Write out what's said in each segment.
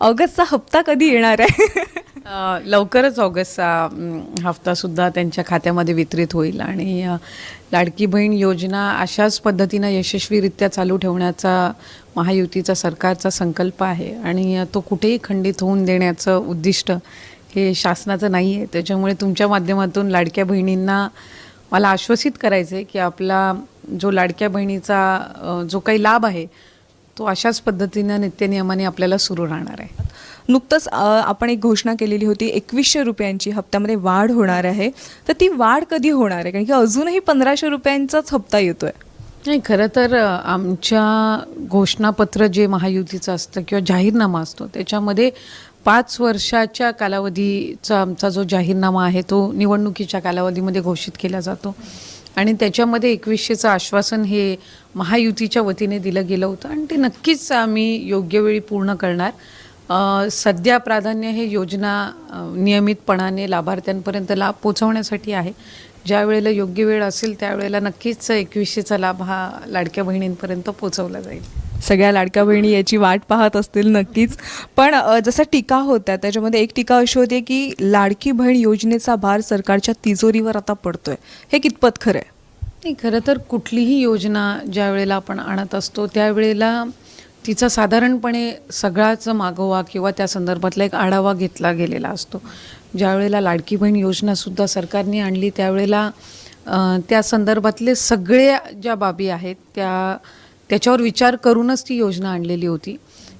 ऑगस्टचा हप्ता कधी येणार आहे? लवकरच ऑगस्टचा हप्तासुद्धा हफ्तासुद्धा त्यांच्या खात्यामध्ये वितरित होईल आणि लाडकी बहीण योजना अशाच पद्धतीनं यशस्वीरित्या चालू ठेवण्याचा महायुतीचा सरकारचा संकल्प आहे आणि तो कुठेही खंडित होऊन देण्याचं उद्दिष्ट हे शासनाचं नाही आहे. त्याच्यामुळे तुमच्या माध्यमातून लाडक्या बहिणींना मला आश्वसित करायचं आहे की आपला जो लाडक्या बहिणीचा जो काही लाभ आहे तो अशाच पद्धतीनं नित्यनियमाने आपल्याला सुरू राहणार आहे. नुकतंच आपण एक घोषणा केलेली होती एकवीसशे रुपयांची हप्त्यामध्ये वाढ होणार आहे. तर ती वाढ कधी होणार आहे? कारण की अजूनही पंधराशे रुपयांचाच हप्ता येतोय. नाही खरं तर आमच्या घोषणापत्र जे महायुतीचं असतं किंवा जाहीरनामा असतो त्याच्यामध्ये पाच वर्षाच्या कालावधीचा आमचा जो जाहीरनामा आहे तो निवडणुकीच्या कालावधीमध्ये घोषित केला जातो. आणि त्याच्यामध्ये एकवीसशेचं आश्वासन हे महायुतीच्या वतीने दिलं गेलं होतं. आणि ते नक्कीच आम्ही योग्य वेळी पूर्ण करणार. सध्या प्राधान्य हे योजना नियमितपणाने लाभार्थ्यांपर्यंत लाभ पोचवण्यासाठी आहे. ज्या वेळेला योग्य वेळ असेल त्यावेळेला नक्कीच एकवीसशेचा लाभ हा लाडक्या बहिणींपर्यंत पोचवला जाईल. सगळ्या लाडक्या बहिणी याची वाट पाहत असतील नक्कीच. पण जसं टीका होत्या त्याच्यामध्ये एक टीका अशी होती की लाडकी बहीण योजनेचा भार सरकारच्या तिजोरीवर आता पडतोय. हे कितपत खरं आहे नाही खरं तर कुठलीही योजना ज्या वेळेला आपण आणत असतो त्यावेळेला तिचा साधारणपणे सगळाच मागोवा किंवा त्या संदर्भातला एक आढावा घेतला गेलेला असतो. ज्यावेळेला लाडकी बहीण योजनासुद्धा सरकारने आणली त्यावेळेला त्या संदर्भातले सगळ्या ज्या बाबी आहेत त्या त्याच्यावर विचार करूनच ती योजना आणलेली होती.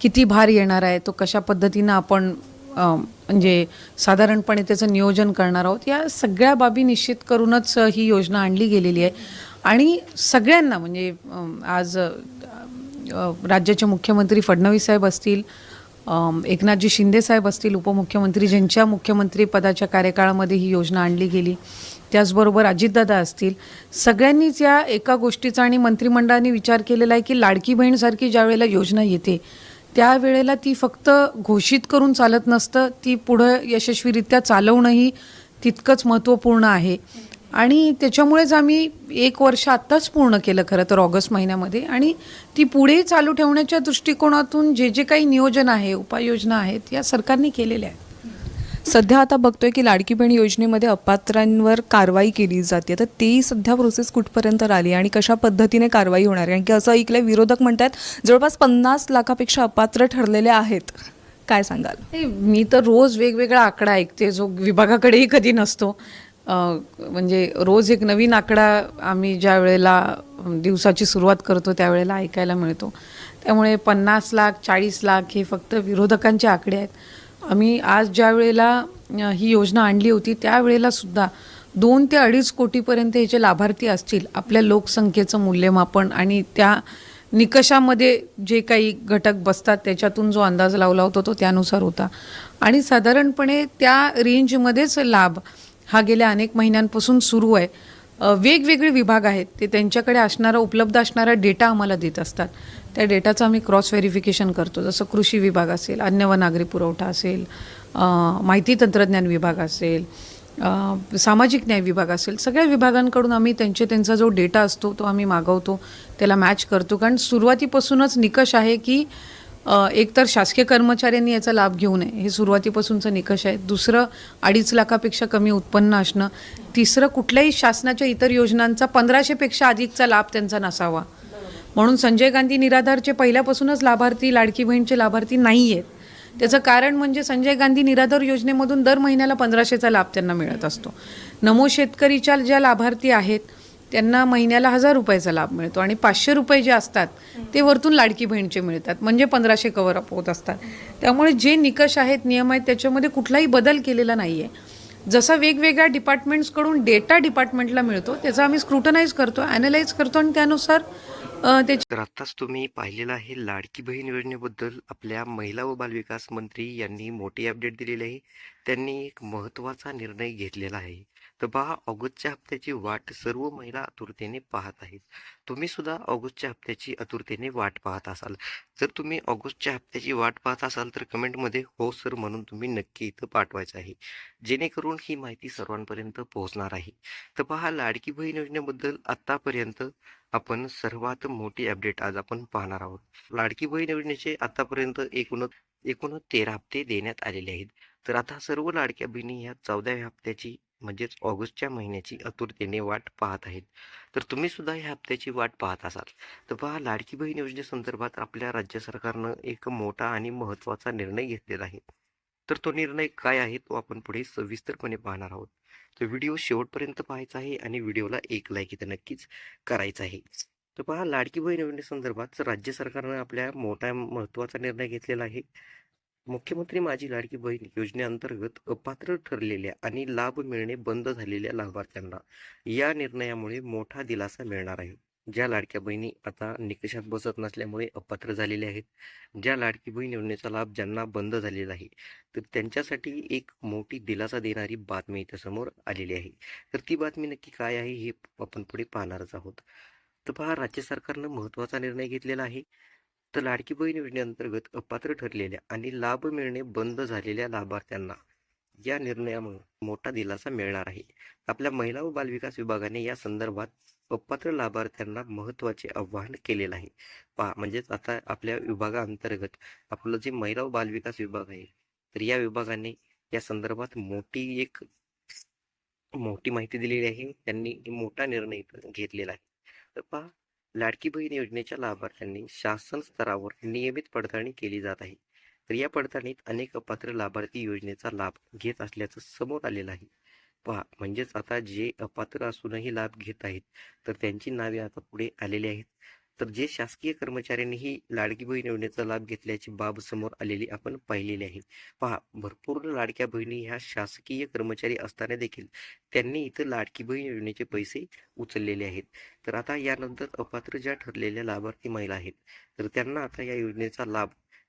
किती भार येणार आहे तो कशा पद्धतीनं आपण म्हणजे साधारणपणे त्याचं नियोजन करणार आहोत या सगळ्या बाबी निश्चित करूनच ही योजना आणली गेलेली आहे. आणि सगळ्यांना म्हणजे आज राज्याचे मुख्यमंत्री फडणवीस साहेब असतील एकनाथजी शिंदे साहेब असतील उपमुख्यमंत्री ज्यांच्या मुख्यमंत्री पदाच्या कार्यकाळामध्ये ही योजना आणली गेली. त्याचबरोबर अजितदादा असतील. सगळ्यांनीच या एका गोष्टीचा आणि मंत्रिमंडळाने विचार केलेला आहे की लाडकी बहीणसारखी ज्या वेळेला योजना येते त्यावेळेला ती फक्त घोषित करून चालत नसतं. ती पुढं यशस्वीरित्या चालवणंही तितकंच महत्त्वपूर्ण आहे. आणि त्याच्यामुळेच आम्ही एक वर्ष आत्ताच पूर्ण केलं खरं तर ऑगस्ट महिन्यामध्ये. आणि ती पुढे चालू ठेवण्याच्या दृष्टिकोनातून जे जे काही नियोजन आहे उपाययोजना आहेत या सरकारने केलेल्या आहेत. सध्या आता बघतोय की लाडकी बहीण योजनेमध्ये अपात्रांवर कारवाई केली जाते. तर ती सध्या प्रोसेस कुठपर्यंत आली आणि कशा पद्धतीने कारवाई होणार आहे? कारण की असं ऐकलंय विरोधक म्हणतात जवळपास पन्नास लाखापेक्षा अपात्र ठरलेले आहेत. काय सांगाल? नाही, मी तर रोज वेगवेगळा आकडा ऐकते. जो विभागाकडेही कधी नसतो. म्हणजे रोज एक नवीन आकडा आम्ही ज्या वेळेला दिवसाची सुरुवात करतो त्यावेळेला ऐकायला मिळतो. त्यामुळे पन्नास लाख चाळीस लाख हे फक्त विरोधकांचे आकडे आहेत. आम्ही आज ज्या वेळेला ही योजना आणली होती त्यावेळेला सुद्धा दोन ते अडीच कोटीपर्यंत ह्याचे लाभार्थी असतील आपल्या लोकसंख्येचं मूल्यमापन आणि त्या निकषामध्ये जे काही घटक बसतात त्याच्यातून जो अंदाज लावला होता तो त्यानुसार होता. आणि साधारणपणे त्या रेंजमध्येच लाभ हा गेल्या अनेक महिन्यांपासून सुरू आहे. वेगवेगळे विभाग आहेत ते त्यांच्याकडे असणारा उपलब्ध असणारा डेटा आम्हाला देत असतात. त्या डेटाचं आम्ही क्रॉस व्हेरिफिकेशन करतो. जसं कृषी विभाग असेल अन्न व नागरी पुरवठा असेल माहिती तंत्रज्ञान विभाग असेल सामाजिक न्याय विभाग असेल सगळ्या विभागांकडून आम्ही त्यांचे त्यांचा जो डेटा असतो तो आम्ही मागवतो त्याला मॅच करतो. कारण सुरुवातीपासूनच निकष आहे की एकतर शासकीय कर्मचाऱ्यांनी याचा लाभ घेऊ नये. हे सुरुवातीपासूनचं निकष आहे. दुसरं अडीच लाखापेक्षा कमी उत्पन्न असणं. तिसरं कुठल्याही शासनाच्या इतर योजनांचा पंधराशेपेक्षा अधिकचा लाभ त्यांचा नसावा. म्हणून संजय गांधी निराधारचे पहिल्यापासूनच लाभार्थी लाडकी बहीणचे लाभार्थी नाही आहेत त्याचं कारण म्हणजे संजय गांधी निराधार योजनेमधून दर महिन्याला पंधराशेचा लाभ त्यांना मिळत असतो. नमो शेतकरीच्या ज्या लाभार्थी आहेत त्यांना महिन्याला हजार रुपयाचा लाभ मिळतो आणि पाचशे रुपये जे असतात ते वरतून लाडकी बहीणचे मिळतात. म्हणजे पंधराशे कवर अप होत असतात. त्यामुळे जे निकष आहेत नियम आहेत त्याच्यामध्ये कुठलाही बदल केलेला नाही आहे जसा वेगवेगळ्या डिपार्टमेंट्सकडून डेटा डिपार्टमेंटला मिळतो त्याचा आम्ही स्क्रुटनाइज करतो ॲनालाइज करतो आणि त्यानुसार अ, तर आत्ताच तुम्ही पाहिलेलं आहे लाडकी बहीण योजनेबद्दल आपल्या महिला व बालविकास मंत्री यांनी मोठी अपडेट दिलेली आहे. त्यांनी एक महत्त्वाचा निर्णय घेतलेला आहे. तर पहा ऑगस्टच्या हप्त्याची वाट सर्व महिला आतुरतेने पाहत आहेत. तुम्ही सुद्धा ऑगस्टच्या हप्त्याची आतुरतेने वाट पाहत असाल. जर तुम्ही ऑगस्टच्या हप्त्याची वाट पाहत असाल तर कमेंटमध्ये हो सर म्हणून तुम्ही नक्की इथं पाठवायचं आहे. जेणेकरून ही माहिती सर्वांपर्यंत पोहोचणार आहे. तर पहा लाडकी बहीण योजनेबद्दल आत्तापर्यंत आपण सर्वात मोठी अपडेट आज आपण पाहणार आहोत. लाडकी बहीण योजनेचे आतापर्यंत एकूण एकूण तेरा हप्ते देण्यात आलेले आहेत. तर आता सर्व लाडक्या बहिणी ह्या चौदाव्या हप्त्याची म्हणजेच ऑगस्टच्या महिन्याची आतुरतेने वाट पाहत आहेत. तर तुम्ही सुद्धा ह्या हप्त्याची वाट पाहत असाल. तर पहा लाडकी बहीण योजनेसंदर्भात आपल्या राज्य सरकारनं एक मोठा आणि महत्त्वाचा निर्णय घेतलेला आहे. तर तो निर्णय काय आहे तो आपण पुढे सविस्तरपणे पाहणार आहोत. तर व्हिडिओ शेवटपर्यंत पाहायचा आहे आणि व्हिडिओला एक लाईक इथं नक्कीच करायचा आहे. तर पहा लाडकी बहीण योजनेसंदर्भात राज्य सरकारनं आपल्या मोठा महत्त्वाचा निर्णय घेतलेला आहे. मुख्यमंत्री माझी लाडकी बहीण योजनेअंतर्गत अपात्र ठरलेल्या आणि लाभ मिळणे बंद झालेल्या लाभार्थ्यांना या निर्णयामुळे मोठा दिलासा मिळणार आहे. ज्या लाडक्या बहिणी आता निकषात बसत नसल्यामुळे अपात्र झालेल्या आहेत ज्या लाडकी बहीण योजनेचा लाभ ज्यांना बंद झालेला आहे तर त्यांच्यासाठी एक मोठी दिलासा देणारी बातमी इथं समोर आलेली आहे. तर ती बातमी नक्की काय आहे हे आपण पुढे पाहणारच आहोत. तर पहा राज्य सरकारनं महत्त्वाचा निर्णय घेतलेला आहे. तर लाडकी बहीण योजनेअंतर्गत अपात्र ठरलेल्या आणि लाभ मिळणे बंद झालेल्या लाभार्थ्यांना या निर्णयामुळे मोठा दिलासा मिळणार आहे. आपल्या महिला व बालविकास विभागाने या संदर्भात अपात्र लाभार्थ्यांना महत्त्वाचे आवाहन केलेलं आहे. पहा म्हणजेच आता आपल्या विभागाअंतर्गत आपलं जे महिला व बालविकास विभाग आहे तर या विभागाने या संदर्भात मोठी एक मोठी माहिती दिलेली आहे. त्यांनी मोठा निर्णय घेतलेला आहे. तर पहा लाडकी बहीण योजनेच्या लाभार्थ्यांनी शासन स्तरावर नियमित पडताळणी केली जात आहे. तर या पडताळणीत अनेक अपात्र लाभार्थी योजनेचा लाभ घेत असल्याचं समोर आलेलं आहे. पहा म्हणजेच आता जे अपात्र असूनही लाभ घेत आहेत तर त्यांची नावे आता पुढे आलेली आहेत. तर जे शासकीय कर्मचाऱ्यांनीही लाडकी बहीण योजनेचा लाभ घेतल्याची बाब समोर आलेली आपण पाहिलेली आहे. पहा भरपूर लाडक्या बहिणी ह्या शासकीय कर्मचारी असताना देखील त्यांनी इथं लाडकी बहीण योजनेचे पैसे उचललेले आहेत. तर आता यानंतर अपात्र ज्या ठरलेल्या लाभार्थी महिला आहेत तर त्यांना आता या योजनेचा लाभ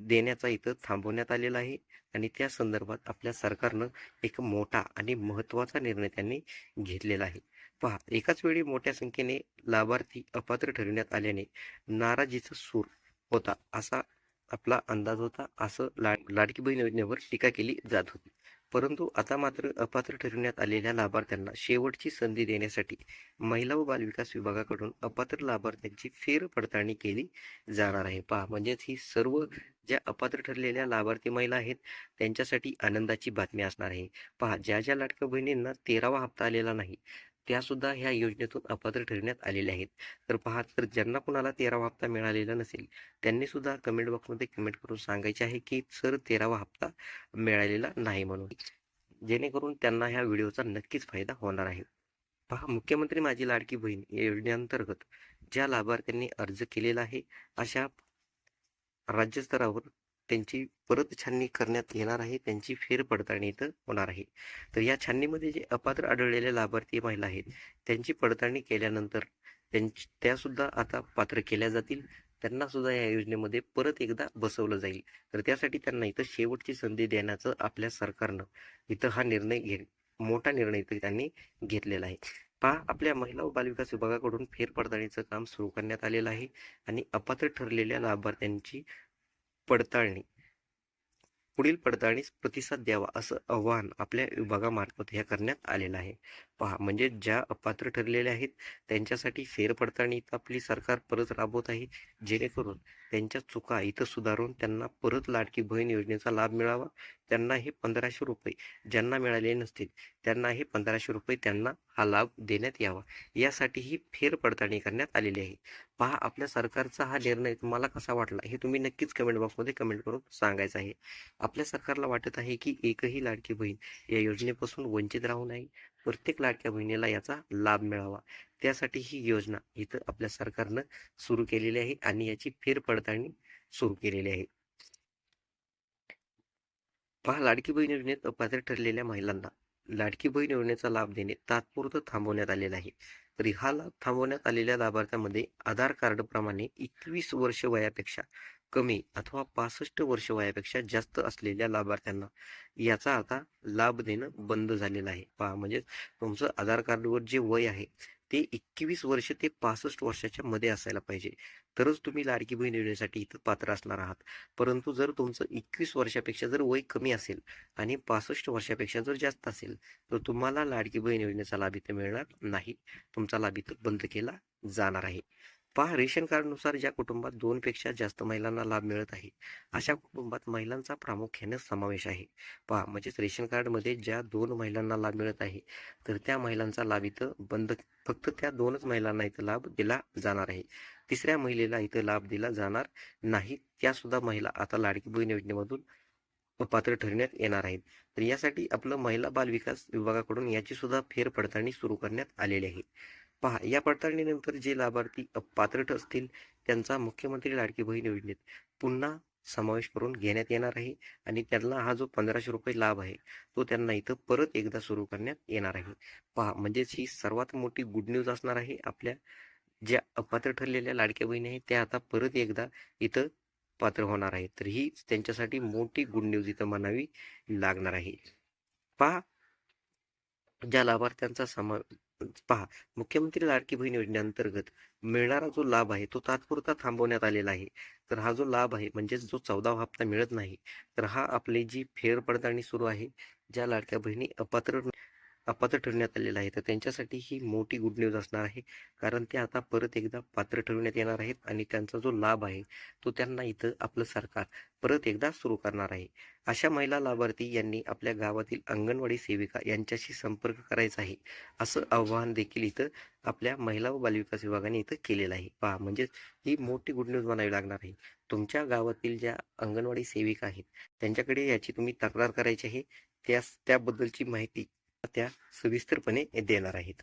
देण्याचा इथं थांबवण्यात आलेला आहे आणि त्या संदर्भात आपल्या सरकारनं एक मोठा आणि महत्त्वाचा निर्णय त्यांनी घेतलेला आहे. पहा एकाच वेळी मोठ्या संख्येने लाभार्थी अपात्र ठरवण्यात आल्याने नाराजीचा सूर होता. असा आपला अंदाज होता. असं लाड लाडकी बहीण योजनेवर टीका केली जात होती. परंतु आता मात्र अपात्र ठरवण्यात आलेल्या लाभार्थ्यांना शेवटची संधी देण्यासाठी महिला व बालविकास विभागाकडून अपात्र लाभार्थ्यांची फेर पडताळणी केली जाणार आहे. पहा म्हणजेच ही सर्व ज्या अपात्र ठरलेल्या लाभार्थी महिला आहेत त्यांच्यासाठी आनंदाची बातमी असणार आहे. पहा ज्या ज्या लाडक्या बहिणींना तेरावा हप्ता आलेला नाही त्यासुद्धा ह्या योजनेतून अपात्र ठरण्यात आलेल्या आहेत. तर पहा तर ज्यांना कुणाला तेरावा हप्ता मिळालेला नसेल त्यांनी सुद्धा कमेंट बॉक्समध्ये कमेंट करून सांगायचे आहे की सर तेरावा हप्ता मिळालेला नाही म्हणून. जेणेकरून त्यांना ह्या व्हिडिओचा नक्कीच फायदा होणार आहे. पहा मुख्यमंत्री माझी लाडकी बहीण या योजनेअंतर्गत ज्या लाभार्थ्यांनी अर्ज केलेला आहे अशा राज्यस्तरावर त्यांची परत छाननी करण्यात येणार आहे त्यांची फेरपडताळणी इथं होणार आहे. तर या छाननीमध्ये जे अपात्र आढळलेले लाभार्थी महिला आहेत त्यांची पडताळणी केल्यानंतर त्यांची त्यासुद्धा आता पात्र केल्या जातील. त्यांना सुद्धा या योजनेमध्ये परत एकदा बसवलं जाईल. तर त्यासाठी त्यांना इथं शेवटची संधी देण्याचं आपल्या सरकारनं इथं हा निर्णय घे मोठा निर्णय इथं त्यांनी घेतलेला आहे. पहा आपल्या महिला व बालविकास विभागाकडून फेरपडताळणीचं काम सुरू करण्यात आलेलं आहे आणि अपात्र ठरलेल्या लाभार्थ्यांची पडताळणी. पुढील पडताळणीस प्रतिसाद द्यावा असं आवाहन आपल्या विभागामार्फत ह्या करण्यात आलेलं आहे. पहा म्हणजे ज्या अपात्र ठरलेल्या आहेत त्यांच्यासाठी फेरपडताळणी इथं आपली सरकार परत राबवत आहे. जेणेकरून त्यांच्या चुका इथं सुधारून त्यांना परत लाडकी बहीण योजनेचा लाभ मिळावा. त्यांना हे पंधराशे रुपये ज्यांना मिळाले नसतील त्यांना हे पंधराशे रुपये त्यांना हा लाभ देण्यात यावा. यासाठी ही फेरपडताळणी करण्यात आलेली आहे. पहा आपल्या सरकारचा हा निर्णय तुम्हाला कसा वाटला हे तुम्ही नक्कीच कमेंट बॉक्समध्ये कमेंट करून सांगायचं आहे. आपल्या सरकारला वाटत आहे की एकही लाडकी बहीण या योजनेपासून वंचित राहू नये प्रत्येक लाडक्या बहिणीला याचा लाभ मिळावा. त्यासाठी ही योजना इथं आपल्या सरकारनं सुरू केलेली आहे आणि याची फेरपडताळणी सुरू केलेली आहे. पहा लाडकी बहीण योजनेत अपात्र ठरलेल्या महिलांना लाडकी बहीण योजनेचा लाभ देणे तात्पुरतं थांबवण्यात आलेला आहे. रिहाला थांबवण्यात आलेल्या लाभार्थ्यांमध्ये आधार कार्ड प्रमाणे एकवीस वर्ष वयापेक्षा कमी अथवा पासष्ट वर्ष वयापेक्षा जास्त असलेल्या लाभार्थ्यांना याचा आता लाभ देणं बंद झालेलं आहे. पहा म्हणजे तुमचं आधार कार्डवर जे वय आहे ते एकवीस वर्ष ते पासष्ट वर्षाच्या मध्ये असायला पाहिजे. तरच तुम्ही लाडकी बहीण योजनेसाठी इथं पात्र असणार आहात. परंतु जर तुमचं एकवीस वर्षापेक्षा जर वय कमी असेल आणि पासष्ट वर्षापेक्षा जर जास्त असेल तर तुम्हाला लाडकी बहीण योजनेचा लाभ इथं मिळणार नाही. तुमचा लाभ इथं बंद केला जाणार आहे. पहा रेशन कार्डनुसार ज्या कुटुंबात दोनपेक्षा जास्त महिलांना लाभ मिळत आहे अशा कुटुंबात महिलांचा प्रामुख्याने समावेश आहे. पहा म्हणजेच रेशन कार्डमध्ये ज्या दोन महिलांना लाभ मिळत आहे तर त्या महिलांचा लाभ इथं बंद फक्त त्या दोनच महिलांना इथं लाभ दिला जाणार आहे. तिसऱ्या महिलेला इथं लाभ दिला जाणार नाही त्यासुद्धा महिला आता लाडकी बहीण योजनेमधून पात्र ठरण्यात येणार आहेत. तर यासाठी आपलं महिला बाल विकास विभागाकडून याची सुद्धा फेरपडताळणी सुरू करण्यात आलेली आहे. पहा या पडताळणीनंतर जे लाभार्थी पात्र असतील त्यांचा मुख्यमंत्री लाडकी बहीण योजनेत पुन्हा समावेश करून घेण्यात येणार आहे आणि त्यांना हा जो पंधराशे रुपये लाभ आहे तो त्यांना इथं परत एकदा सुरू करण्यात येणार आहे. पहा म्हणजेच ही सर्वात मोठी गुड न्यूज असणार आहे. आपल्या ज्या अपात्र ठरलेल्या लाडक्या बहिणी आहेत त्या आता परत एकदा इथं पात्र होणार आहेत. तर ही त्यांच्यासाठी मोठी गुड न्यूज इथं म्हणावी लागणार आहे. पहा ज्या लाभार्थ्यांचा समा पहा मुख्यमंत्री लाडकी बहीण योजनेअंतर्गत मिळणारा जो लाभ आहे तो तात्पुरता थांबवण्यात आलेला आहे. तर हा जो लाभ आहे म्हणजेच जो चौदा हप्ता मिळत नाही तर हा आपली जी फेरपडताळणी सुरू आहे ज्या लाडक्या बहिणी अपात्र अपात्र ठरण्यात आलेला आहे. तर त्यांच्यासाठी ही मोठी गुड न्यूज असणार आहे. कारण ते आता परत एकदा पात्र ठरवण्यात येणार आहेत आणि त्यांचा जो लाभ आहे तो त्यांना इथं आपलं सरकार परत एकदा सुरू करणार आहे. अशा महिला लाभार्थी यांनी आपल्या गावातील अंगणवाडी सेविका यांच्याशी संपर्क करायचा आहे असं आव्हान देखील इथं आपल्या महिला व बालविकास विभागाने इथं केलेलं आहे. पहा म्हणजेच ही मोठी गुड न्यूज म्हणावी लागणार आहे. तुमच्या गावातील ज्या अंगणवाडी सेविका आहेत त्यांच्याकडे याची तुम्ही तक्रार करायची आहे. त्यास त्याबद्दलची माहिती त्या सविस्तरपणे देणार आहेत.